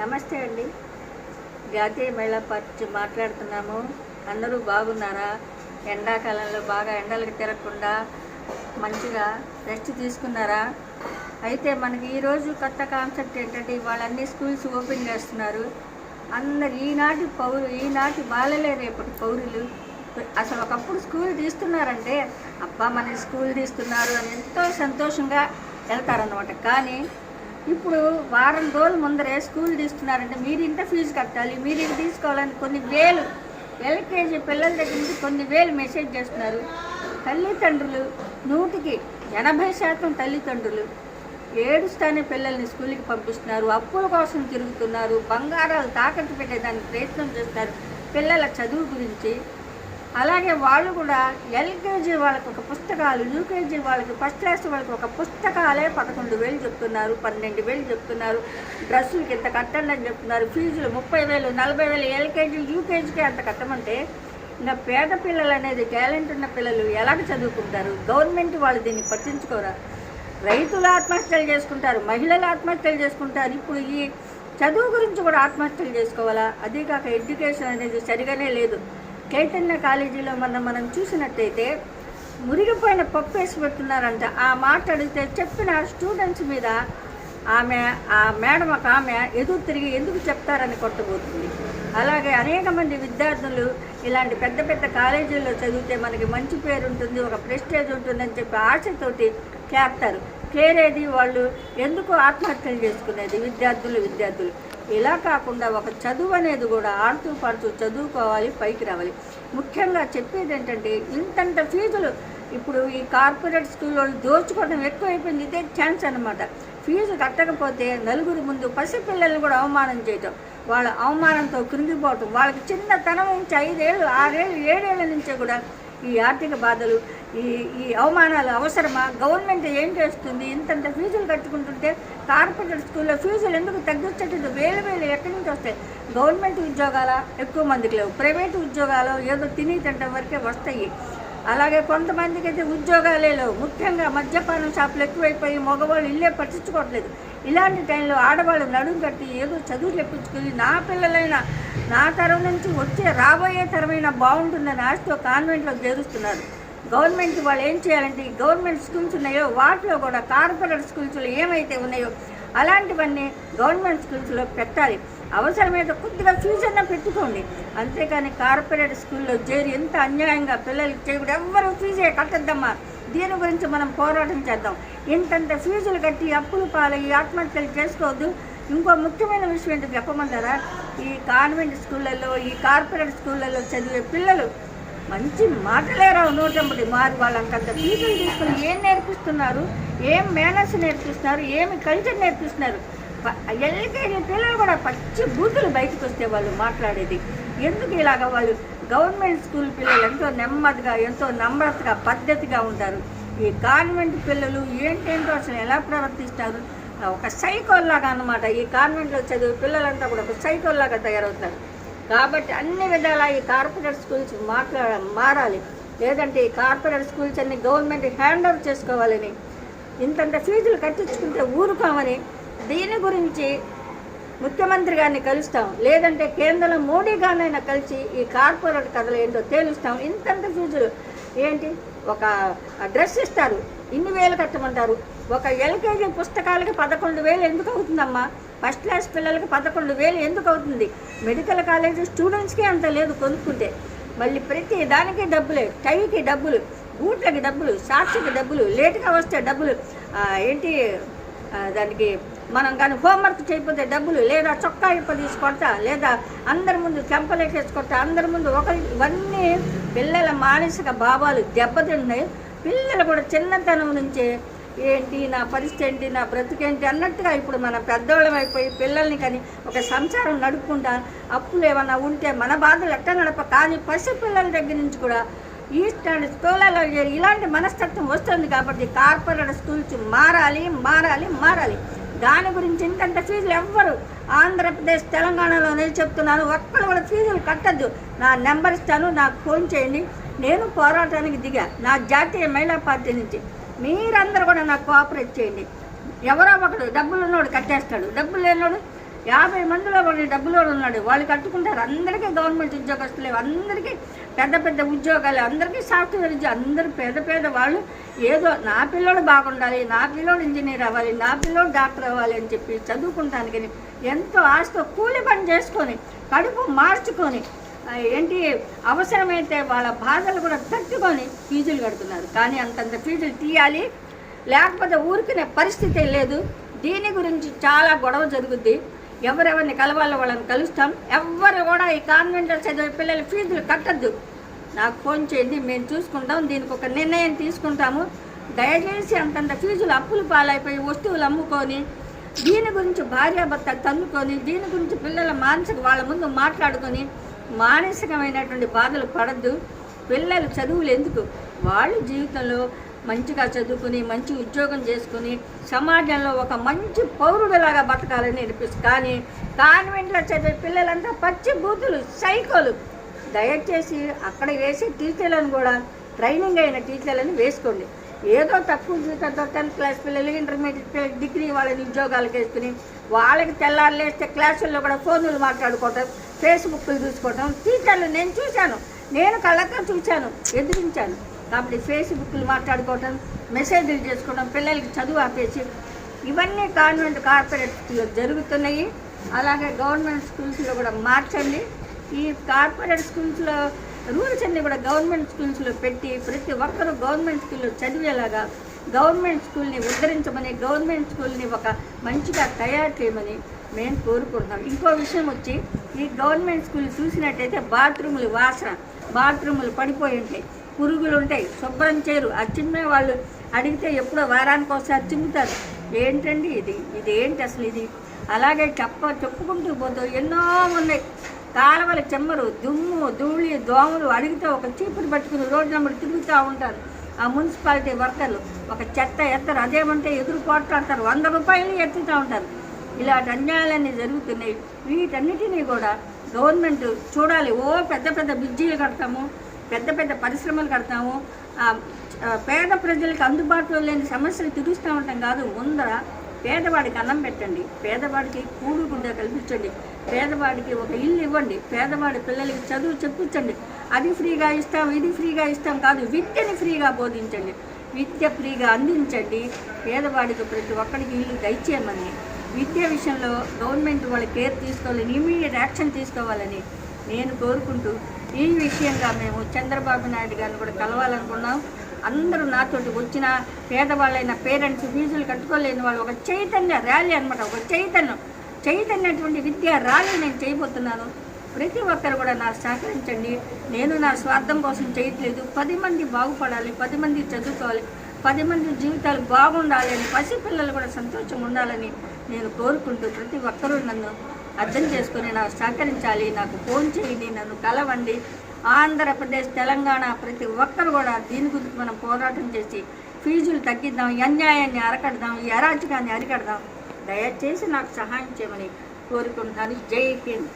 నమస్తే అండి. జాతీయ మహిళా పార్టీ మాట్లాడుతున్నాము. అందరూ బాగున్నారా? ఎండాకాలంలో బాగా ఎండలకు తిరగకుండా మంచిగా రెస్ట్ తీసుకున్నారా? అయితే మనకి ఈరోజు కొత్త కాన్సెప్ట్ ఏంటంటే వాళ్ళన్నీ స్కూల్స్ ఓపెన్ చేస్తున్నారు. అందరు ఈనాటి పౌరు ఈనాటి బాలలే రేపటి పౌరులు. అసలు ఒకప్పుడు స్కూల్ తీస్తున్నారంటే అబ్బా మన స్కూల్ తీస్తున్నారు అని ఎంతో సంతోషంగా వెళ్తారనమాట కానీ ఇప్పుడు వారం రోజుల ముందరే స్కూల్ తీస్తున్నారంటే మీరు ఇంత ఫీజు కట్టాలి మీరు ఇంత తీసుకోవాలని కొన్ని వేలు ఎల్కేజీ పిల్లల దగ్గర నుంచి కొన్ని వేలు మెసేజ్ చేస్తున్నారు. తల్లిదండ్రులు నూటికి ఎనభై శాతం తల్లిదండ్రులు ఏడుస్తానే పిల్లల్ని స్కూల్కి పంపిస్తున్నారు అప్పుల కోసం తిరుగుతున్నారు బంగారాలు తాకట్టు పెట్టేదానికి ప్రయత్నం చేస్తున్నారు. పిల్లల చదువు గురించి అలాగే వాళ్ళు కూడా ఎల్కేజీ వాళ్ళకి ఒక పుస్తకాలు యూకేజీ వాళ్ళకి ఫస్ట్ క్లాస్ వాళ్ళకి ఒక పుస్తకాలే పదకొండు వేలు చెప్తున్నారు పన్నెండు వేలు చెప్తున్నారు డ్రెస్సులకి ఇంత కట్టండి అని చెప్తున్నారు ఫీజులు ముప్పై వేలు నలభై వేలు ఎల్కేజీ యూకేజీకి అంత కట్టమంటే ఇంకా పేద పిల్లలు అనేది టాలెంట్ ఉన్న పిల్లలు ఎలాగ చదువుకుంటారు? గవర్నమెంట్ వాళ్ళు దీన్ని పట్టించుకోరా? రైతులు ఆత్మహత్యలు చేసుకుంటారు మహిళలు ఆత్మహత్యలు చేసుకుంటారు. ఇప్పుడు ఈ చదువు గురించి కూడా ఆత్మహత్యలు చేసుకోవాలా? అదే కాక ఎడ్యుకేషన్ అనేది సరిగానే లేదు. చైతన్య కాలేజీలో మనం మనం చూసినట్టయితే మురిగిపోయిన పప్పు వేసి పెడుతున్నారంట. ఆ మాట అడిగితే చెప్పిన స్టూడెంట్స్ మీద ఆమె ఆ మేడం ఒక ఆమె ఎదురు తిరిగి ఎందుకు చెప్తారని కొట్టబోతుంది. అలాగే అనేక మంది విద్యార్థులు ఇలాంటి పెద్ద పెద్ద కాలేజీల్లో చదివితే మనకి మంచి పేరు ఉంటుంది ఒక ప్రెస్టేజ్ ఉంటుందని చెప్పి ఆశతోటి చేస్తారు చేరేది వాళ్ళు ఎందుకు ఆత్మహత్యలు చేసుకునేది? విద్యార్థులు విద్యార్థులు. ఇలా కాకుండా ఒక చదువు అనేది కూడా ఆడుతూ పాడుతూ చదువుకోవాలి పైకి రావాలి. ముఖ్యంగా చెప్పేది ఏంటంటే ఇంతంత ఫీజులు ఇప్పుడు ఈ కార్పొరేట్ స్కూల్లో దోచుకోవడం ఎక్కువైపోయింది ఇదే ఛాన్స్ అనమాట ఫీజు కట్టకపోతే నలుగురు ముందు పసిపిల్లల్ని కూడా అవమానం చేయటం వాళ్ళ అవమానంతో కృంగిపోవటం వాళ్ళకి చిన్నతనం నుంచి ఐదేళ్ళు ఆరేళ్ళు ఏడేళ్ళ నుంచే కూడా ఈ ఆర్థిక బాధలు ఈ ఈ అవమానాలు అవసరమా? గవర్నమెంట్ ఏం చేస్తుంది? ఇంతంత ఫీజులు కట్టుకుంటుంటే కార్పొరేట్ స్కూల్లో ఫీజులు ఎందుకు తగ్గించేటట్టు వేలు వేలు ఎక్కడి నుంచి వస్తాయి? గవర్నమెంట్ ఉద్యోగాల ఎక్కువ మందికి లేవు. ప్రైవేట్ ఉద్యోగాలు ఏదో తిని తింటాం వరకే వస్తాయి. అలాగే కొంతమందికి అయితే ఉద్యోగాలే లేవు. ముఖ్యంగా మద్యపానం షాపులు ఎక్కువైపోయి మగవాళ్ళు ఇల్లే పట్టించుకోవట్లేదు. ఇలాంటి టైంలో ఆడవాళ్ళు నడుము కట్టి ఏదో చదువు చెప్పించుకుని నా పిల్లలైనా నా తరం నుంచి వచ్చే రాబోయే తరమైన బాగుంటుందని ఆశతో కాన్వెంట్లో చేరుస్తున్నారు గవర్నమెంట్ వాళ్ళు ఏం చేయాలంటే గవర్నమెంట్ స్కూల్స్ ఉన్నాయో వాటిలో కూడా కార్పొరేట్ స్కూల్స్లో ఏమైతే ఉన్నాయో అలాంటివన్నీ గవర్నమెంట్ స్కూల్స్లో పెట్టాలి. అవసరమైతే కొద్దిగా ఫీజు పెట్టుకోండి. అంతేకాని కార్పొరేట్ స్కూల్లో చేరి ఎంత అన్యాయంగా పిల్లలకి చేయకూడదు. ఎవ్వరూ ఫీజే కట్టద్దమ్మా. దీని గురించి మనం పోరాటం చేద్దాం. ఇంతంత ఫీజులు కట్టి అప్పులు పాలయ్యి ఆత్మహత్యలు చేసుకోవద్దు. ఇంకో ముఖ్యమైన విషయం ఏంటో చెప్పమంటారా? ఈ కాన్వెంట్ స్కూళ్ళల్లో ఈ కార్పొరేట్ స్కూళ్ళల్లో చదివే పిల్లలు మంచి మాటలేరావు నూట నూటెంబడి. మారు వాళ్ళంకంత ఫీజులు తీసుకుని ఏం నేర్పిస్తున్నారు? ఏం మేనర్స్ నేర్పిస్తున్నారు? ఏమి కల్చర్ నేర్పిస్తున్నారు? ఎల్కేజీ పిల్లలు కూడా పచ్చి బూతులు బయటకు వస్తే వాళ్ళు మాట్లాడేది. ఎందుకు ఇలాగ వాళ్ళు గవర్నమెంట్ స్కూల్ పిల్లలు ఎంతో నెమ్మదిగా ఎంతో నమ్రతగా పద్ధతిగా ఉంటారు? ఈ కాన్వెంట్ పిల్లలు ఏంటేంటో అసలు ఎలా ప్రవర్తిస్తారు? ఒక సైకోల్లాగా అన్నమాట. ఈ కాన్వెంట్లో చదివే పిల్లలంతా కూడా ఒక సైకోల్లాగా తయారవుతారు. కాబట్టి అన్ని విధాలా ఈ కార్పొరేట్ స్కూల్స్ మాట్లా మారాలి. లేదంటే ఈ కార్పొరేట్ స్కూల్స్ అన్ని గవర్నమెంట్ హ్యాండ్ ఓవర్ చేసుకోవాలని ఇంతంత ఫీజులు కట్టించుకుంటే ఊరుకోమని దీని గురించి ముఖ్యమంత్రి గారిని కలుస్తాం. లేదంటే కేంద్రంలో మోడీ గారినైనా కలిసి ఈ కార్పొరేట్ కథలు ఏంటో తేలుస్తాం. ఇంతంత ఫీజులు ఏంటి? ఒక డ్రెస్ ఇస్తారు. ఇన్ని వేలు కట్టమంటారు. ఒక ఎల్కేజీ పుస్తకాలకి పదకొండు వేలు ఎందుకు అవుతుందమ్మా? ఫస్ట్ క్లాస్ పిల్లలకి పదకొండు వేలు ఎందుకు అవుతుంది? మెడికల్ కాలేజీ స్టూడెంట్స్కి అంత లేదు కొనుక్కుంటే. మళ్ళీ ప్రతి దానికి డబ్బులే. టైకి డబ్బులు బూట్లకి డబ్బులు సాక్షికి డబ్బులు లేటుగా వస్తే డబ్బులు. ఏంటి? దానికి మనం కానీ హోంవర్క్ చేయకపోతే డబ్బులు లేదా చొక్కా ఇప్ప తీసుకొడతా లేదా అందరి ముందు చెంపలేకేసుకొడతా అందరి ముందు ఒక ఇవన్నీ పిల్లల మానసిక భావాలు దెబ్బతిన్నాయి. పిల్లలు కూడా చిన్నతనం నుంచే ఏంటి నా పరిస్థితి ఏంటి నా బ్రతుకేంటి అన్నట్టుగా ఇప్పుడు మన పెద్దవాళ్ళం అయిపోయి పిల్లల్ని కానీ ఒక సంసారం నడుపుకుంటా అప్పులు ఏమన్నా ఉంటే మన బాధలు ఎట్ట నడప? కానీ పసిపిల్లల దగ్గర నుంచి కూడా ఈస్ట్ అండ్ స్కూళ్ళలో ఇలాంటి మనస్తత్వం వస్తుంది కాబట్టి కార్పొరేట్ స్కూల్స్ మారాలి మారాలి మారాలి. దాని గురించి ఇంతంత ఫీజులు ఎవ్వరు. ఆంధ్రప్రదేశ్ తెలంగాణలోనే చెప్తున్నాను. ఒక్కరు కూడా ఫీజులు కట్టద్దు. నా నెంబర్ ఇస్తాను నాకు ఫోన్ చేయండి. నేను పోరాటానికి దిగా. నా జాతీయ మహిళా పార్టీ నుంచి. మీరందరూ కూడా నాకు కోఆపరేట్ చేయండి. ఎవరో ఒకడు డబ్బులు ఉన్నోడు కట్టేస్తాడు. డబ్బులు లేనోడు యాభై మందిలో కొన్ని డబ్బులో ఉన్నాడు. వాళ్ళు కట్టుకుంటారు. అందరికీ గవర్నమెంట్ ఉద్యోగస్తులే అందరికీ పెద్ద పెద్ద ఉద్యోగాలు అందరికీ సాఫ్ట్వేర్ ఉద్యోగం అందరూ పేద పేద వాళ్ళు ఏదో నా పిల్లోడు బాగుండాలి నా పిల్లోడు ఇంజనీర్ అవ్వాలి నా పిల్లోడు డాక్టర్ అవ్వాలి అని చెప్పి చదువుకుంటానికి ఎంతో ఆశతో కూలి పని చేసుకొని కడుపు మార్చుకొని ఏంటి అవసరమైతే వాళ్ళ బాధలు కూడా తట్టుకొని ఫీజులు కడుతున్నారు. కానీ అంతంత ఫీజులు తీయాలి. లేకపోతే ఊరికినే పరిస్థితి లేదు. దీని గురించి చాలా గొడవ జరుగుద్ది. ఎవరెవరిని కలవాలో వాళ్ళని కలుస్తాం. ఎవ్వరు కూడా ఈ కాన్వెంట్లో చదివే పిల్లల ఫీజులు కట్టద్దు. నాకు ఫోన్ చేయండి మేము చూసుకుంటాం. దీనికి ఒక నిర్ణయం తీసుకుంటాము. దయచేసి అంతంత ఫీజులు అప్పులు పాలైపోయి వస్తువులు అమ్ముకొని దీని గురించి భార్యాభర్త తన్నుకొని దీని గురించి పిల్లల మానసిక వాళ్ళ ముందు మాట్లాడుకొని మానసికమైనటువంటి బాధలు పడద్దు. పిల్లలు చదువులు ఎందుకు? వాళ్ళు జీవితంలో మంచిగా చదువుకుని మంచి ఉద్యోగం చేసుకుని సమాజంలో ఒక మంచి పౌరుడిలాగా బతకాలని అనిపిస్తుంది. కానీ కాన్వెంట్లో చదివే పిల్లలంతా పచ్చి బూతులు సైకోలు. దయచేసి అక్కడ వేసే టీచర్లను కూడా ట్రైనింగ్ అయిన టీచర్లను వేసుకోండి. ఏదో తక్కువ జీతంతో టెన్త్ క్లాస్ పిల్లలు ఇంటర్మీడియట్ పిల్లలు డిగ్రీ వాళ్ళని ఉద్యోగాలకు వేసుకుని వాళ్ళకి తెల్లారు లేస్తే క్లాసుల్లో కూడా ఫోన్లు మాట్లాడుకోవటం ఫేస్బుక్లు చూసుకోవటం టీచర్లు నేను చూశాను. నేను కళ్ళతో చూశాను ఎదిరించాను. కాబట్టి ఫేస్బుక్లు మాట్లాడుకోవటం మెసేజ్లు చేసుకోవడం పిల్లలకి చదువు ఆపేసి ఇవన్నీ కాన్వెంట్ కార్పొరేట్ స్కూల్లో జరుగుతున్నాయి. అలాగే గవర్నమెంట్ స్కూల్స్లో కూడా మార్చండి. ఈ కార్పొరేట్ స్కూల్స్లో రూల్స్ అన్ని కూడా గవర్నమెంట్ స్కూల్స్లో పెట్టి ప్రతి ఒక్కరూ గవర్నమెంట్ స్కూల్లో చదివేలాగా గవర్నమెంట్ స్కూల్ని ఉద్ధరించమని గవర్నమెంట్ స్కూల్ని ఒక మంచిగా తయారు చేయమని మేము కోరుకుంటున్నాం. ఇంకో విషయం వచ్చి ఈ గవర్నమెంట్ స్కూల్ చూసినట్టయితే బాత్రూములు వాసన బాత్రూములు పడిపోయి ఉంటాయి. పురుగులు ఉంటాయి శుభ్రం చేయరు. ఆ చిన్న వాళ్ళు అడిగితే ఎప్పుడో వారానికి ఒకసారి చిమ్ముతారు ఏంటండి ఇది? ఇది ఏంటి అసలు ఇది? అలాగే చెప్ప చెప్పుకుంటూ పోతూ ఎన్నో ఉన్నాయి. కాలువల చెమ్మరు దుమ్ము ధూళి దోమలు అడిగితే ఒక చీపురు పట్టుకుని రోడ్డు నెంబర్ తిరుగుతూ ఉంటారు. ఆ మున్సిపాలిటీ వర్కర్లు ఒక చెత్త ఎత్తరు. అదేమంటే ఎదురు పోట్లాడతారు. వంద రూపాయలు ఎత్తుతూ ఉంటారు. ఇలాంటి అన్యాయాలన్నీ జరుగుతున్నాయి. వీటన్నిటినీ కూడా గవర్నమెంట్ చూడాలి. ఓ పెద్ద పెద్ద బ్రిడ్జీలు కడతాము. పెద్ద పెద్ద పరిశ్రమలు కడతాము. పేద ప్రజలకు అందుబాటులో లేని సమస్యలు తీరుస్తూ ఉంటాం కాదు. ముందర పేదవాడికి అన్నం పెట్టండి. పేదవాడికి కూడు గుడ్డ కల్పించండి. పేదవాడికి ఒక ఇల్లు ఇవ్వండి. పేదవాడి పిల్లలకి చదువు చెప్పించండి. అది ఫ్రీగా ఇస్తాం ఇది ఫ్రీగా ఇస్తాం కాదు. విద్యని ఫ్రీగా బోధించండి. విద్య ఫ్రీగా అందించండి. పేదవాడికి ప్రతి ఒక్కరికి ఇల్లు దయచేయమని విద్య విషయంలో గవర్నమెంట్ వాళ్ళ కేర్ తీసుకోవాలని ఇమీడియట్ యాక్షన్ తీసుకోవాలని నేను కోరుకుంటూ ఈ విషయంగా మేము చంద్రబాబు నాయుడు గారిని కూడా కలవాలనుకున్నాం. అందరూ నాతోటి వచ్చిన పేదవాళ్ళైన పేరెంట్స్ ఫీజులు కట్టుకోలేని వాళ్ళు ఒక చైతన్య ర్యాలీ అనమాట ఒక చైతన్యం. చైతన్యటువంటి విద్యా ర్యాలీ నేను చేయబోతున్నాను. ప్రతి ఒక్కరు కూడా నా సహకరించండి. నేను నా స్వార్థం కోసం చేయట్లేదు. పది మంది బాగుపడాలి పది మంది చదువుకోవాలి పది మంది జీవితాలు బాగుండాలి అని పసిపిల్లలు కూడా సంతోషంగా ఉండాలని నేను కోరుకుంటూ ప్రతి ఒక్కరూ నన్ను అర్థం చేసుకొని నాకు సహకరించాలి నాకు ఫోన్ చేయండి నన్ను కలవండి. ఆంధ్రప్రదేశ్ తెలంగాణ ప్రతి ఒక్కరు కూడా దీని గురించి మనం పోరాటం చేసి ఫీజులు తగ్గిద్దాం ఈ అన్యాయాన్ని అరకడదాం ఈ అరాచకాన్ని అరికడదాం. దయచేసి నాకు సహాయం చేయమని కోరుకుంటున్నాను. జై హింద్.